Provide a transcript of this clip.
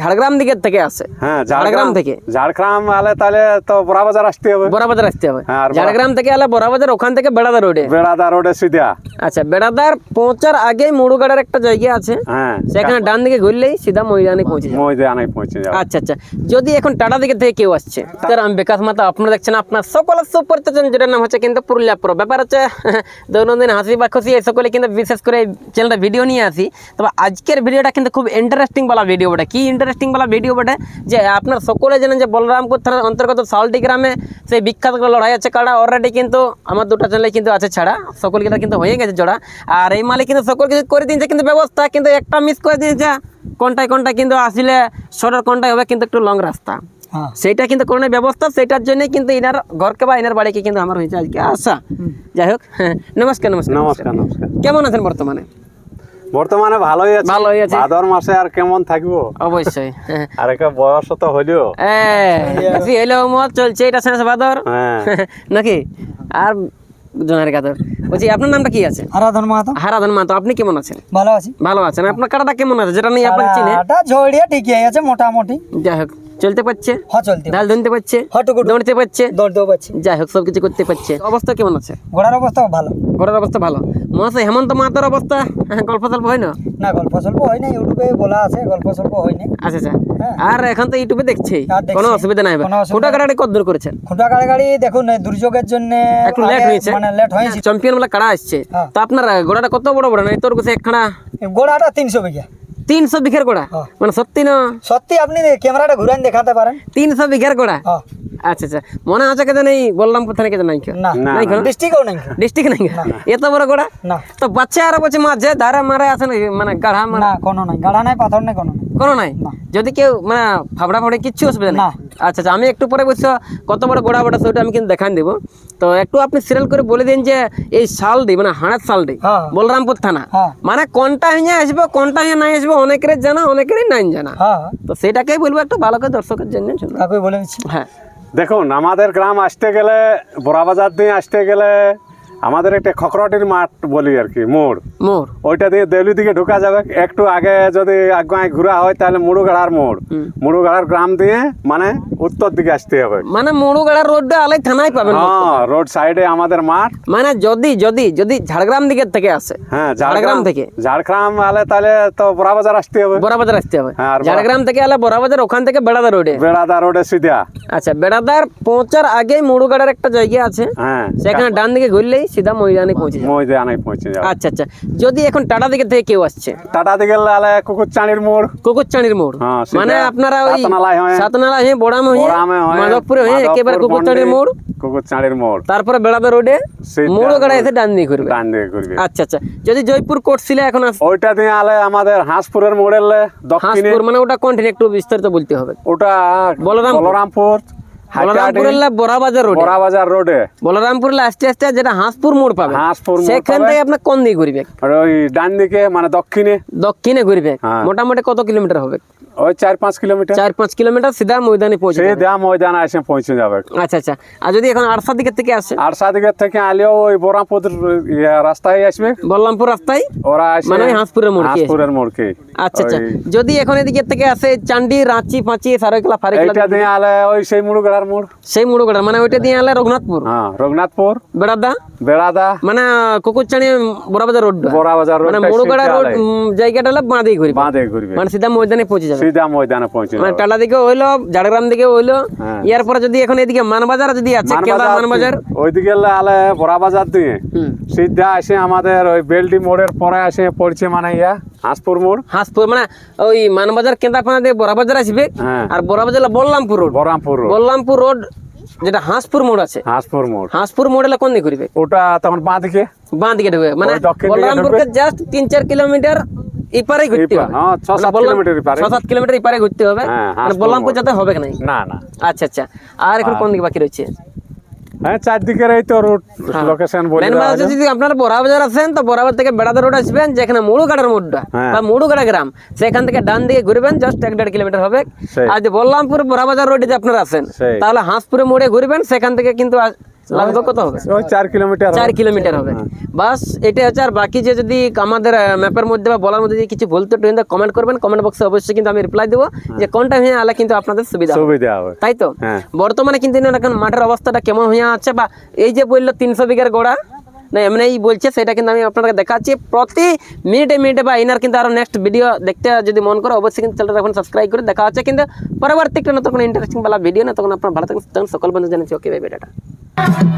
ঝাড়গ্রাম দিকের থেকে আসে হ্যাঁ ঝাড়গ্রাম থেকে। ঝাড়গ্রাম আলে তাহলে তো বড়াবাজার আসতে হবে। বড়াবাজার আসতে হবে। হ্যাঁ, ঝাড়গ্রাম থেকে এলে বড়াবাজার ওখান থেকে বেড়াদা রোডে। বেড়াদা রোডে সিধা। আচ্ছা বেড়াদার পৌঁছার আগেই মুড়ুগাড়ার একটা জায়গা আছে। হ্যাঁ সেখানে ডান দিকে ঘুরলেই সিধা ময়দানে পৌঁছে যাবে। ময়দানে পৌঁছে যাবে। আচ্ছা আচ্ছা। যদি এখন টাটা দিকে থেকে কেউ আসছে স্যার আমি বিকাশ মাতা আপনারা দেখছেন আপনার সকল সুপরিচিত যেটার নাম হচ্ছে কিন্তু পুরুলিয়া পুরো। ব্যাপার হচ্ছে দৈনন্দিন হাসি বা খুশি এই সকলে কিন্তু বিশেষ করে চ্যানেলটা ভিডিও নিয়ে আসি। তবে আজকের ভিডিওটা কিন্তু খুব ইন্টারেস্টিং বলা ভিডিও বটে। কি ইন্টারেস্টিং বলা ভিডিও বটে যে আপনার সকলে জানেন যে বলরামপুর থানার অন্তর্গত সালটি গ্রামে সেই বিখ্যাত লড়াই আছে কাড়া অলরেডি কিন্তু আমার দুটো চ্যানেলে কিন্তু আছে ছাড়া সকল কিন্তু কিন্তু হয়ে গেছে জোড়া আর এই মালিক কিন্তু সকল কিছু করে দিয়েছে কিন্তু ব্যবস্থা কিন্তু একটা মিস করে দিয়েছে কোনটায় কোনটা কিন্তু আসলে শর্টের কোনটায় হবে কিন্তু একটু লং রাস্তা সেইটা কিন্তু কোনো ব্যবস্থা সেটার জন্য কিন্তু ইনার ঘরকে বা ইনার বাড়িকে কিন্তু আমার হয়েছে আজকে আশা যাই হোক হ্যাঁ নমস্কার নমস্কার নমস্কার নমস্কার কেমন আছেন বর্তমানে বর্তমানে ভালোই আছে। ভালোই আছে। ভাদর মাসে আর কেমন থাকব? অবশ্যই। হ্যাঁ আর একটা বয়স তো হইল জি হলো মত চলছে এটা শেষ ভাদর? হ্যাঁ। নাকি? আর জনের গাদর। বলছি আপনার নামটা কি আছে? আরাধন মাহাতো। হারাধন মাতো আপনি কেমন আছেন? ভালো আছি। ভালো আছেন। আপনার কাটাটা কেমন আছে? যেটা নিয়ে আপনি চিনে ঝড়িয়া ঠিকই আছে মোটামুটি। যাই হোক। চলতে পারছে? হ চলতে ঢাল ধরতে পারছে? হটুকুটু দৌড়তে পারছে? দৌড়তেও পাচ্ছি যাই হোক সব কিছু করতে পারছে। অবস্থা কেমন আছে? ঘোড়ার অবস্থা ভালো। ঘরের অবস্থা ভালো। মহাশয় হেমন্ত মাতার অবস্থা? হ্যাঁ, গল্প সল্প হয় না? না গল্প স্বল্প হয় না ইউটিউবে বলা আছে গল্প স্বল্প হয় না আচ্ছা আচ্ছা হ্যাঁ। আর এখন তো ইউটিউবে দেখছি। কোনো অসুবিধা নাই অসুবিধা কোটা কত দূর করেছেন? খুঁটা গাড়ি গাড়ি দেখুন দুর্যোগের জন্য একটু লেট হয়েছে। মানে লেট হয়েছে। চ্যাম্পিয়ন বলে কাড়া আসছে। হ্যাঁ। তো আপনার গোড়াটা কত বড় বড়? নাই তোর কাছে একখানা গোড়াটা তিনশো বিঘা। তিনশো বিঘের গোড়া। মানে সত্যি না? সত্যি আপনি ক্যামেরাটা ঘুরান দেখাতে পারেন। তিনশো বিঘের গোড়া? হ্যাঁ আচ্ছা আচ্ছা। মনে আছে কেন নেই বললাম কোথায় কেন নাই না, নাই কেন ডিস্ট্রিক্টও নাই ডিস্ট্রিক্ট নাই? এত বড় গোড়া? না। তো বাচ্চা আর বলছে মাঝে ধারে মারে আছে মানে গাড়া মারা? কোনো নাই। গাড়া নাই পাথর নাই কোনো নাই। কোনো নাই? যদি কেউ মানে ফাবড়া ফাবড়ে কিচ্ছু অসুবিধা নেই? না। আচ্ছা আচ্ছা আমি একটু পরে বলছো কত বড় গোড়া বড়া সেটা আমি কিন্তু দেখান দেবো তো একটু আপনি সিরিয়াল করে বলে দিন যে এই শালডি মানে হাড়ের শালডি হ্যাঁ। বলরামপুর থানা হ্যাঁ। মানে কোনটা হিঁয়ে আসব কোনটা হিঁয়ে নাই আসব অনেকের জানা অনেকেরই নাই জানা হ্যাঁ তো সেটাকেই বলব একটু ভালো করে দর্শকের জন্য। বলে দিচ্ছি হ্যাঁ দেখুন আমাদের গ্রাম আসতে গেলে বড়াবাজার দিয়ে আসতে গেলে আমাদের একটা খকরটির মাঠ বলি আর কি মোড়। মোর ওইটা দিয়ে দেউলি দিকে ঢোকা যাবে একটু আগে যদি আগায় ঘোরা হয় তাহলে মুড়ুগাড়ার মোড়। মুড়ুগাড়ার গ্রাম দিয়ে মানে উত্তর দিকে আসতে হবে। মানে মরুগাড়ার রোডটা আলাই থানায় পাবেন হ্যাঁ রোড সাইডে আমাদের মাঠ। মানে যদি যদি যদি ঝাড়গ্রাম দিকের থেকে আসে হ্যাঁ ঝাড়গ্রাম থেকে। ঝাড়গ্রাম আলে তাহলে তো বড়াবাজার আসতে হবে। বড়াবাজার আসতে হবে। হ্যাঁ, ঝাড়গ্রাম থেকে আলে বড়াবাজার ওখান থেকে বেড়াদা রোডে বেড়াদা রোডে সিধা। আচ্ছা বেড়াদার পৌঁছার আগেই মরুগাড়ার একটা জায়গা আছে। হ্যাঁ। সেখানে ডান দিকে ঘুরলেই সিধা ময়দানে পৌঁছে যাবে। ময়দানে পৌঁছে যাবে। আচ্ছা আচ্ছা। যদি এখন টাটা দিকে থেকে কেউ আসছে? টাটা দিকে আলে কুকুরচাঁড়ির মোড়। কুকুরচাঁড়ির মোড়? হ্যাঁ, মানে আপনারা ওই সাতনালা হয়ে। বড়াম হয়ে মাধবপুরে হয়ে একেবারে কুকুরচাঁড়ির মোড়। কুকুরচাঁড়ির মোড়। তারপরে বেড়াদা রোডে মোড়গাড়া এসে ডান দিকে ঘুরবে। ডান দিকে করবে আচ্ছা আচ্ছা। যদি জয়পুর কোর্ট ছিল এখন ওইটা দিয়ে আলে আমাদের হাঁসপুরের মোড়ের দক্ষিণে হাঁসপুর মানে ওটা কন্টিনিউ একটু বিস্তারিত বলতে হবে। ওটা বলরামপুর। বড়াবাজার রোডে। বলরামপুর আস্তে আস্তে যেটা হাঁসপুর মোড় পাবে হাঁসপুর সেখান থেকে আপনার কোন দিকে ঘুরবে? ওই ডান দিকে মানে দক্ষিণে। দক্ষিণে ঘুরবে। হ্যাঁ। মোটামুটি কত কিলোমিটার হবে? ওই চার পাঁচ কিলোমিটার চার পাঁচ কিলোমিটার সিধা ময়দানে পৌঁছে সেই যাবে। দেয়া ময়দানে এসে পৌঁছে যাবে আচ্ছা আচ্ছা আর যদি এখন আরসা দিকের থেকে আসে আর সাদিকের থেকে আলেও ওই বরামপুর ইয়ে রাস্তায় আসবে বল্লামপুর রাস্তায় ওরা আসে মানে ওই হাঁসপুরের মোড় কি? হাঁসপুরের মোড়কে আচ্ছা আচ্ছা ওই- যদি এখন এদিকে থেকে আসে চান্ডি রাঁচি ফাঁচি সারকেলা ফারেকলা এইটা দিয়ে আলে ওই সেই মুড়ুগাড়ার মোড় সেই মুড়োগড়া মানে ওইটা দিয়ে আলে রঘুনাথপুর হ্যাঁ রঘুনাথপুর বেড়াদা বেড়াদা মানে কুকুরচানি বড়াবাজার রোড বড়াবাজার মানে রোডটা মুড়োগড়া সিধা রোড আলে। উম, জায়গাটা হলো বাঁ দিকে ঘুরবে বাঁধে ঘুরবে মানে সিধা ময়দানে পৌঁছে যাবে সিধা ময়দানে পৌঁছে মানে যাবে। টালা দিকে হইল ঝাড়গ্রাম দিকে হইল হ্যাঁ। ইয়ার পরে যদি এখন এদিকে মানবাজার যদি আছে কেদা মানবাজার? ওইদিকে আলে বড়াবাজার দিয়ে সিধা এসে আমাদের ওই বেলডি মোড়ের পরে এসে পড়ছে মানে ইয়া হাঁসপুর মোড়। হাঁসপুর মানে ওই মানবাজার কেন্দ্রাপানা দিয়ে বড়াবাজার আসবে হ্যাঁ। আর Ballampur road. Road. Ballampur road যেটা হাঁসপুর মোড় আছে। হাঁসপুর মোড়। হাঁসপুর মোড় হলে কোন দিকে ঘুরবে? ওটা তখন বাঁ দিকে। বাঁ দিকে ঢুকবে। মানে বলরামপুরকে জাস্ট তিন চার কিলোমিটার ইপারে ঘুরতে হবে। হ্যাঁ, ছ মানে সাত বললাম- কিলোমিটার এপারে। ছ সাত কিলোমিটার ইপারে ঘুরতে হবে। হ্যাঁ, মানে বললামপুর মোড়। হবে কি না না। আচ্ছা আচ্ছা। আর এখন কোন দিকে বাকি রয়েছে? হ্যাঁ চারদিকের এই তো রুট লোকেশন বলে মেন দেওয়া হচ্ছে আছে। যদি আপনারা বড়াবাজার আসেন তো থেকে বেড়াদা রোড আসবেন যেখানে মুড়ুগাড়ার মোড়টা হ্যাঁ। বা মুড়ুগাড়া গ্রাম সেখান থেকে ডান দিকে ঘুরবেন জাস্ট এক দেড় কিলোমিটার হবে। আর যে বললামপুর বড়াবাজার রোডে যে আপনারা আসেন তাহলে হাঁসপুরে মোড়ে ঘুরবেন সেখান থেকে কিন্তু লাগবে কত হবে? চার কিলোমিটার চার কিলোমিটার হবে। বাস এটা হচ্ছে আর বাকি যে যদি আমাদের ম্যাপের মধ্যে বা বলার মধ্যে যদি কিছু বলতে কমেন্ট করবেন কমেন্ট বক্সে অবশ্যই কিন্তু আমি রিপ্লাই দেবো যে কোনটা হয়ে আলে কিন্তু আপনাদের সুবিধা সুবিধা হবে। তাই তো? হ্যাঁ। বর্তমানে কিন্তু এখন মাঠের অবস্থাটা কেমন হয়ে আছে বা এই যে বলল তিনশো বিঘার গোড়া না এমনি বলছে সেটা কিন্তু আমি আপনাকে দেখাচ্ছি। প্রতি মিনিটে মিনিটে বা এনার কিন্তু আরও নেক্সট ভিডিও দেখতে যদি মন করে অবশ্যই কিন্তু চ্যানেলটা এখন সাবস্ক্রাইব করে দেখা হচ্ছে। কিন্তু পরবর্তী একটা নতুন ইন্টারেস্টিং বালা ভিডিও না তখন আপনার ভালো থাকুন সকল বন্ধু জানাচ্ছি ওকে বাই বেটাটা Woo!